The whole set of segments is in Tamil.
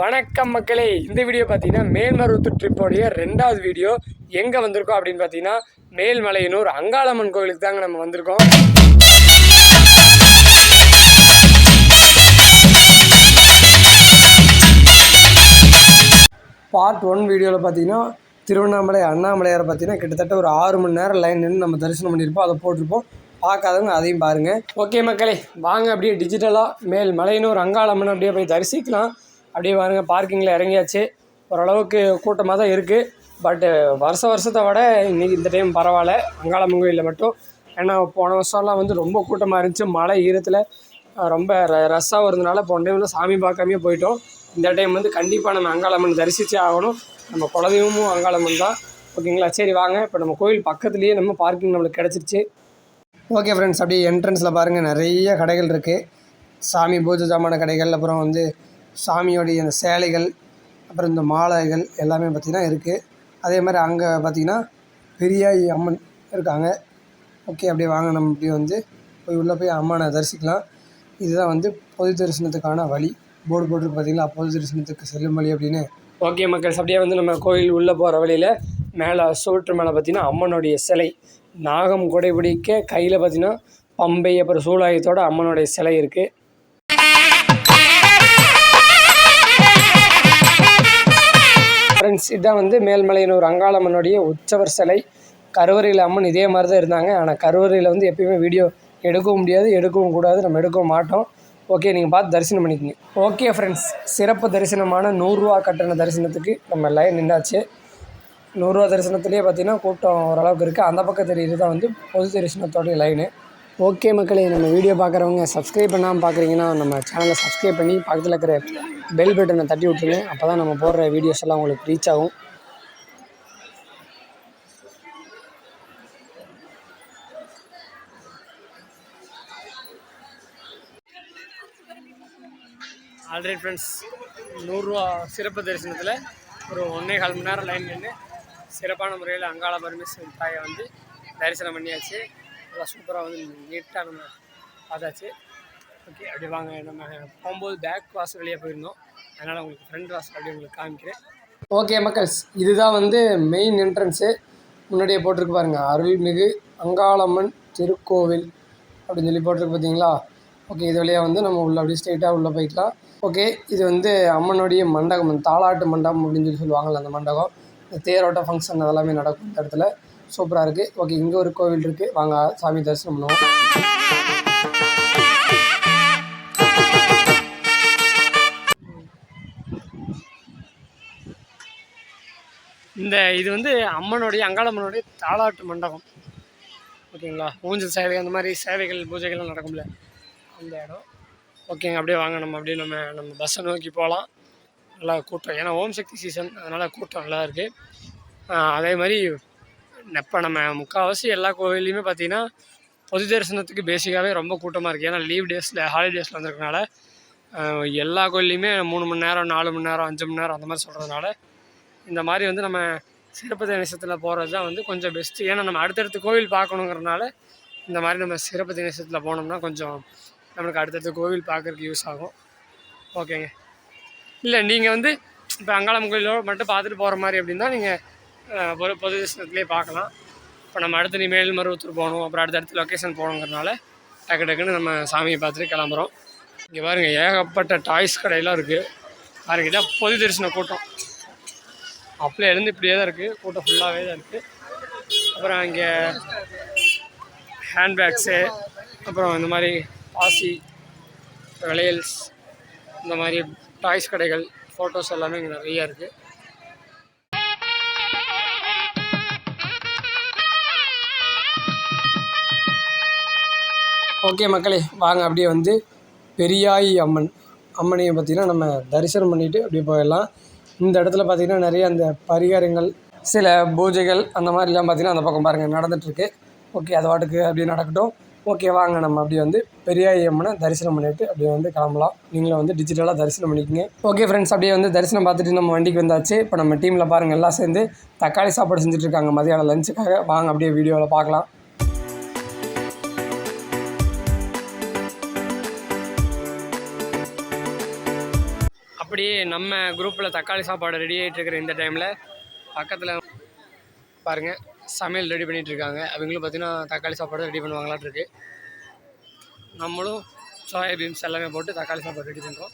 வணக்கம் மக்களே. இந்த வீடியோ பார்த்தீங்கன்னா மேல்மருவத்தூர் ட்ரிப்போடைய ரெண்டாவது வீடியோ. எங்கே வந்திருக்கோம் அப்படின்னு பார்த்தீங்கன்னா மேல்மலையனூர் அங்காளம்மன் கோவிலுக்கு தாங்க நம்ம வந்திருக்கோம். பார்ட் ஒன் வீடியோவில் பார்த்தீங்கன்னா திருவண்ணாமலை அண்ணாமலையாரை பார்த்தீங்கன்னா கிட்டத்தட்ட ஒரு ஆறு மணி நேரம் லைன் நின்று நம்ம தரிசனம் பண்ணியிருப்போம். அதை போட்டிருப்போம். பார்க்காதவங்க அதையும் பாருங்கள் ஓகே மக்களே வாங்க அப்படியே டிஜிட்டலாக மேல் மலையனூர் அங்காளம்மன் அப்படியே போய் தரிசிக்கலாம். அப்படியே பாருங்க பார்க்கிங்கில் இறங்கியாச்சு. ஓரளவுக்கு கூட்டமாக தான் இருக்குது பட்டு வருஷ வருஷத்தை விட இன்றைக்கி இந்த டைம் பரவாயில்ல. அங்காளம்மன் கோயிலில் மட்டும். ஏன்னா போன வருஷம்லாம் வந்து ரொம்ப கூட்டமாக இருந்துச்சு. மழை ஈரத்தில் ரொம்ப ர ரஷ்ஷாக இருந்தனால போன டைமில் சாமி பார்க்காமே போயிட்டோம். இந்த டைம் வந்து கண்டிப்பாக நம்ம அங்காளம்மன் தரிசித்தே ஆகணும். நம்ம குலதெய்வமும் அங்காளம்மன் தான். ஓகேங்களா சரி வாங்க. இப்போ நம்ம கோயில் பக்கத்துலேயே நம்ம பார்க்கிங் நம்மளுக்கு கிடச்சிருச்சு. ஓகே ஃப்ரெண்ட்ஸ் அப்படியே என்ட்ரன்ஸில் பாருங்கள் நிறைய கடைகள் இருக்குது சாமி பூஜை ஜாமான கடைகள் அப்புறம் வந்து சாமியோடைய அந்த சேலைகள் அப்புறம் இந்த மாலைகள் எல்லாமே பார்த்திங்கன்னா இருக்குது அதே மாதிரி அங்கே பார்த்திங்கன்னா பெரியாயி அம்மன் இருக்காங்க. ஓகே அப்படியே வாங்க நம்ம இப்படி வந்து போய் உள்ளே போய் அம்மனை தரிசிக்கலாம். இதுதான் வந்து பொது தரிசனத்துக்கான வழி. போர்டு போட்டிருக்கு பார்த்தீங்களா? பொது தரிசனத்துக்கு செல்லும் வழி அப்படின்னு. ஓகே மக்கள்ஸ் அப்படியே வந்து நம்ம கோயில் உள்ளே போகிற வழியில் மேலே சோற்று மேலே பார்த்தீங்கன்னா அம்மனுடைய சிலை. நாகம் கொடை பிடிக்க கையில் பார்த்தீங்கன்னா பம்பை அப்புறம் சூலாயத்தோட அம்மனுடைய சிலை இருக்குது ஃப்ரெண்ட்ஸ் இதான் வந்து மேல்மலையனூர் அங்காளம்மனுடைய உற்சவர் சிலை கருவறையில் அம்மன் இதே மாதிரி தான் இருந்தாங்க. ஆனால் கருவறையில் வந்து எப்பயுமே வீடியோ எடுக்கவும் முடியாது எடுக்கவும் கூடாது. நம்ம எடுக்கவும் மாட்டோம். ஓகே நீங்கள் பார்த்து தரிசனம் பண்ணிக்கோங்க. ஓகே ஃப்ரெண்ட்ஸ் சிறப்பு தரிசனமான நூறுரூவா கட்டண தரிசனத்துக்கு நம்ம லைன் நின்றாச்சு நூறுரூவா தரிசனத்துலேயே பார்த்தீங்கன்னா கூட்டம் ஓரளவுக்கு இருக்குது அந்த பக்கம் தெரியுது தான் வந்து பொது தரிசனத்தோடைய லைனு ஓகே மக்களே நம்ம வீடியோ பார்க்குறவங்க சப்ஸ்கிரைப் பண்ணாமல் பார்க்குறீங்கன்னா நம்ம சேனலை சப்ஸ்கிரைப் பண்ணி பக்கத்தில் இருக்கிற பெல் பட்டனை தட்டி விட்ருங்க அப்போ தான் நம்ம போடுற வீடியோஸ் எல்லாம் உங்களுக்கு ரீச் ஆகும். ஆல்ரெடி ஃப்ரெண்ட்ஸ் நூறுரூவா சிறப்பு தரிசனத்தில் ஒரு ஒன்றே கால் மணி நேரம் லைன் நின்று சிறப்பான முறையில் அங்காள பரமேஸ்வரி தாயை வந்து தரிசனம் பண்ணியாச்சு. நல்லா சூப்பராக வந்து நீட்டாக நம்ம பார்த்தாச்சு. ஓகே அப்படியே வாங்க நம்ம போகும்போது பேக் வாசல் வழியாக போயிருந்தோம். அதனால் உங்களுக்கு ஃப்ரண்ட் வாசல் அப்படியே உங்களுக்கு காமிக்கிறேன். ஓகே மக்கள்ஸ் இதுதான் வந்து மெயின் என்ட்ரன்ஸு முன்னாடியே போட்டிருக்கு பாருங்கள் அருள்மிகு அங்காளம்மன் திருக்கோவில் அப்படின்னு சொல்லி போட்டிருக்கு பார்த்தீங்களா? ஓகே இது வழியாக வந்து நம்ம உள்ள அப்படியே ஸ்ட்ரெயிட்டாக உள்ளே போய்க்கலாம். ஓகே இது வந்து அம்மனுடைய மண்டபம் தாளாட்டு தாலாட்டு மண்டபம் அப்படின்னு சொல்லி சொல்லுவாங்கள்ல அந்த மண்டபம். இந்த தேரோட்ட ஃபங்க்ஷன் அதெல்லாமே நடக்கும் இந்த இடத்துல. சூப்பராக இருக்குது ஓகே இங்கே ஒரு கோவில் இருக்குது வாங்க சாமி தரிசனம் பண்ணுவோம். இந்த இது வந்து அம்மனுடைய அங்காளம்மனுடைய தாலாட்டு மண்டபம். ஓகேங்களா? ஊஞ்சல் சேவை அந்த மாதிரி சேவைகள் பூஜைகள்லாம் நடக்கும்ல. அந்த இடம். ஓகேங்க அப்படியே வாங்க நம்ம அப்படியே நம்ம நம்ம பஸ்ஸை நோக்கி போகலாம். நல்லா கூட்டம். ஏன்னா ஓம் சக்தி சீசன் அதனால் கூட்டம் நல்லா இருக்குது அதே மாதிரி இப்போ நம்ம முக்கால்வாசி எல்லா கோவில்லையுமே பார்த்தீங்கன்னா பொது தரிசனத்துக்கு பேசிக்காகவே ரொம்ப கூட்டமாக இருக்குது ஏன்னா லீவ் டேஸில் ஹாலிடேஸில் வந்திருக்கனால எல்லா கோயில்லையுமே மூணு மணி நேரம் நாலு மணி நேரம் அஞ்சு மணி நேரம் அந்த மாதிரி சொல்கிறதுனால இந்த மாதிரி வந்து நம்ம சிறப்பு தினசத்தில் போகிறது தான் வந்து கொஞ்சம் பெஸ்ட்டு ஏன்னா நம்ம அடுத்தடுத்து கோவில் பார்க்கணுங்கிறனால இந்த மாதிரி நம்ம சிறப்பு தினசத்தில் போனோம்னா கொஞ்சம் நம்மளுக்கு அடுத்தடுத்து கோவில் பார்க்குறதுக்கு யூஸ் ஆகும். ஓகேங்க இல்லை நீங்கள் வந்து இப்போ அங்காளம் கோயிலோடு மட்டும் பார்த்துட்டு போகிற மாதிரி அப்படின்னா நீங்கள் பொது பொது தரிசனத்துலேயே பார்க்கலாம். இப்போ நம்ம அடுத்து நீ மேல்மருவத்தூர் போகணும். அப்புறம் அடுத்தடுத்து லொக்கேஷன் போகணுங்கிறனால டக்கு டக்குன்னு நம்ம சாமியை பார்த்துட்டு கிளம்புறோம். இங்கே பாருங்கள் ஏகப்பட்ட டாய்ஸ் கடையெல்லாம் இருக்குது பாருங்க இதான் பொது தரிசன கூட்டம். அப்படியே இருந்து இப்படியே தான் இருக்குது கூட்டம் ஃபுல்லாகவே தான் இருக்குது அப்புறம் இங்கே ஹேண்ட்பேக்ஸு அப்புறம் இந்த மாதிரி பாசி விளையல்ஸ் இந்த மாதிரி டாய்ஸ் கடைகள் ஃபோட்டோஸ் எல்லாமே இங்கே நிறையா இருக்குது ஓகே மக்களே வாங்க அப்படியே வந்து பெரியாயி அம்மன் அம்மனையும் பார்த்திங்கன்னா நம்ம தரிசனம் பண்ணிவிட்டு அப்படியே போயிடலாம். இந்த இடத்துல பார்த்திங்கன்னா நிறைய அந்த பரிகாரங்கள் சில பூஜைகள் அந்த மாதிரிலாம் பார்த்திங்கன்னா அந்த பக்கம் பாருங்கள் நடந்துகிட்ருக்கு ஓகே அது பாட்டுக்கு அப்படியே நடக்கட்டும். ஓகே வாங்க நம்ம அப்படியே வந்து பெரியாயி அம்மனை தரிசனம் பண்ணிட்டு அப்படியே வந்து கிளம்பலாம். நீங்களும் வந்து டிஜிட்டலாக தரிசனம் பண்ணிக்கோங்க. ஓகே ஃப்ரெண்ட்ஸ் அப்படியே வந்து தரிசனம் பார்த்துட்டு நம்ம வண்டிக்கு வந்தாச்சு. இப்போ நம்ம டீமில் பாருங்கள் எல்லாம் சேர்ந்து தக்காளி சாப்பாடு செஞ்சுட்ருக்காங்க மதியானம் லஞ்சுக்காக வாங்க அப்படியே வீடியோவில் பார்க்கலாம். எப்படி நம்ம குரூப்பில் தக்காளி சாப்பாடு ரெடி ஆகிட்டு இருக்கிற இந்த டைமில் பக்கத்தில் பாருங்கள் சமையல் ரெடி பண்ணிகிட்ருக்காங்க இருக்காங்க. அவங்களும் பார்த்திங்கன்னா தக்காளி சாப்பாடு ரெடி பண்ணுவாங்களான் இருக்கு. நம்மளும் சோயாபீன்ஸ் எல்லாமே போட்டு தக்காளி சாப்பாடு ரெடி பண்ணுறோம்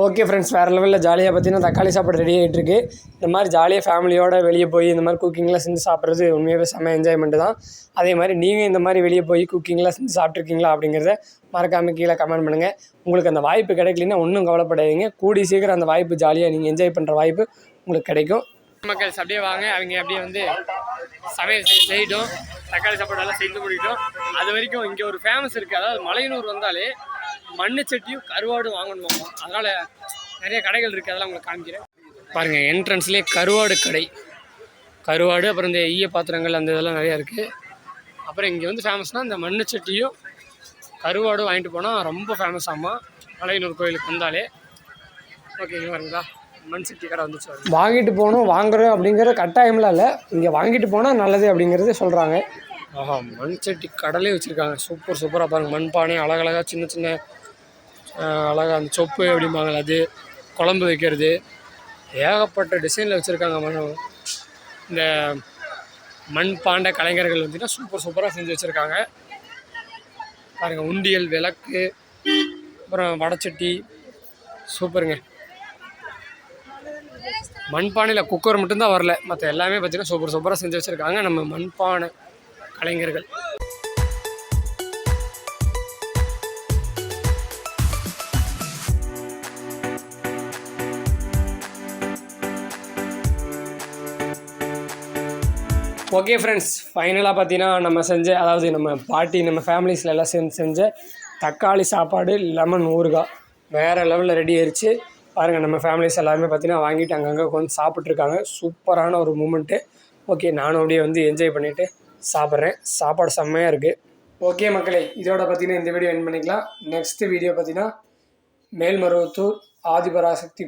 ஓகே ஃப்ரெண்ட்ஸ் வேறு லெவலில் ஜாலியாக பார்த்தீங்கன்னா தக்காளி சாப்பாடு ரெடி ஆகிட்டு இருக்கு இந்த மாதிரி ஜாலியாக ஃபேமிலியோடு வெளியே போய் இந்த மாதிரி குக்கிங்லாம் செஞ்சு சாப்பிட்றது உண்மையாகவே செம்ம என்ஜாய்மெண்ட்டு தான். அதே மாதிரி நீங்கள் இந்த மாதிரி வெளியே போய் குக்கிங்லாம் செஞ்சு சாப்பிட்ருக்கீங்களா அப்படிங்கிறத மறக்காமல் கீழே கமெண்ட் பண்ணுங்கள் உங்களுக்கு அந்த வாய்ப்பு கிடைக்கலன்னா ஒன்றும் கவலைப்படாதீங்க. கூடி சீக்கிரம் அந்த வாய்ப்பு ஜாலியாக நீங்கள் என்ஜாய் பண்ணுற வாய்ப்பு உங்களுக்கு கிடைக்கும். மக்கள் அப்படியே வாங்க. அவங்க அப்படியே வந்து சமையல் செய்யட்டும். தக்காளி சாப்பாடெல்லாம் செஞ்சு முடிக்கிட்டோம். அது வரைக்கும் இங்கே ஒரு ஃபேமஸ் இருக்குது அதாவது மலையனூர் வந்தாலே மண்ணு சட்டியும் கருவாடும் வாங்கணுமாமா அதனால் நிறைய கடைகள் இருக்குது அதெல்லாம் உங்களுக்கு காமிக்கிறேன். பாருங்கள் என்ட்ரன்ஸ்லேயே கருவாடு கடை. கருவாடு அப்புறம் இந்த ஈய பாத்திரங்கள் அந்த இதெல்லாம் நிறையா இருக்குது அப்புறம் இங்கே வந்து ஃபேமஸ்னால் இந்த மண்ணு சட்டியும் கருவாடும் வாங்கிட்டு போனால் ரொம்ப ஃபேமஸ் ஆமாம் மலையனூர் கோயிலுக்கு வந்தாலே. ஓகே இங்கே பாருங்களா மண் சட்டி கடை வந்துச்சு வாங்கிட்டு போகணும் வாங்குறோம் அப்படிங்கிற கட்டாயம்லாம் இல்லை. இங்கே வாங்கிட்டு போனால் நல்லது அப்படிங்கிறத சொல்கிறாங்க ஆஹா மண் சட்டி கடலே வச்சுருக்காங்க. சூப்பர் சூப்பராக பாருங்கள் மண்பானை அழகழகாக சின்ன சின்ன அழகாக அந்த சொப்பு அப்படிம்பாங்களே அது குழம்பு வைக்கிறது. ஏகப்பட்ட டிசைனில் வச்சுருக்காங்க மண் இந்த மண் பாண்ட கலைஞர்கள் பார்த்தீங்கன்னா சூப்பர் சூப்பராக செஞ்சு வச்சுருக்காங்க. பாருங்கள் உண்டியல் விளக்கு அப்புறம் வடச்சட்டி. சூப்பருங்க. மண்பானையில் குக்கர் மட்டும்தான் வரல. மற்ற எல்லாமே பார்த்தீங்கன்னா சூப்பர் சூப்பராக செஞ்சு வச்சுருக்காங்க. நம்ம மண்பானை கலைஞர்கள். ஓகே ஃப்ரெண்ட்ஸ் ஃபைனலாக பார்த்தீங்கன்னா நம்ம செஞ்ச அதாவது நம்ம பாட்டி நம்ம ஃபேமிலிஸில் எல்லாம் சேர்ந்து செஞ்ச தக்காளி சாப்பாடு லெமன் ஊறுகாய். வேறு லெவலில் ரெடி ஆயிடுச்சு பாருங்கள் நம்ம ஃபேமிலிஸ் எல்லாருமே பார்த்தீங்கன்னா வாங்கிட்டு அங்கங்கே உட்காந்து சாப்பிட்ருக்காங்க சூப்பரான ஒரு மூமெண்ட்டு ஓகே நானும் அப்படியே வந்து என்ஜாய் பண்ணிவிட்டு சாப்பிட்றேன். சாப்பாடு செம்மையாக இருக்குது ஓகே மக்களே இதோட பார்த்தீங்கன்னா இந்த வீடியோ என் பண்ணிக்கலாம். நெக்ஸ்ட் வீடியோ பார்த்தீங்கன்னா மேல்மருவத்தூர் ஆதிபராசக்தி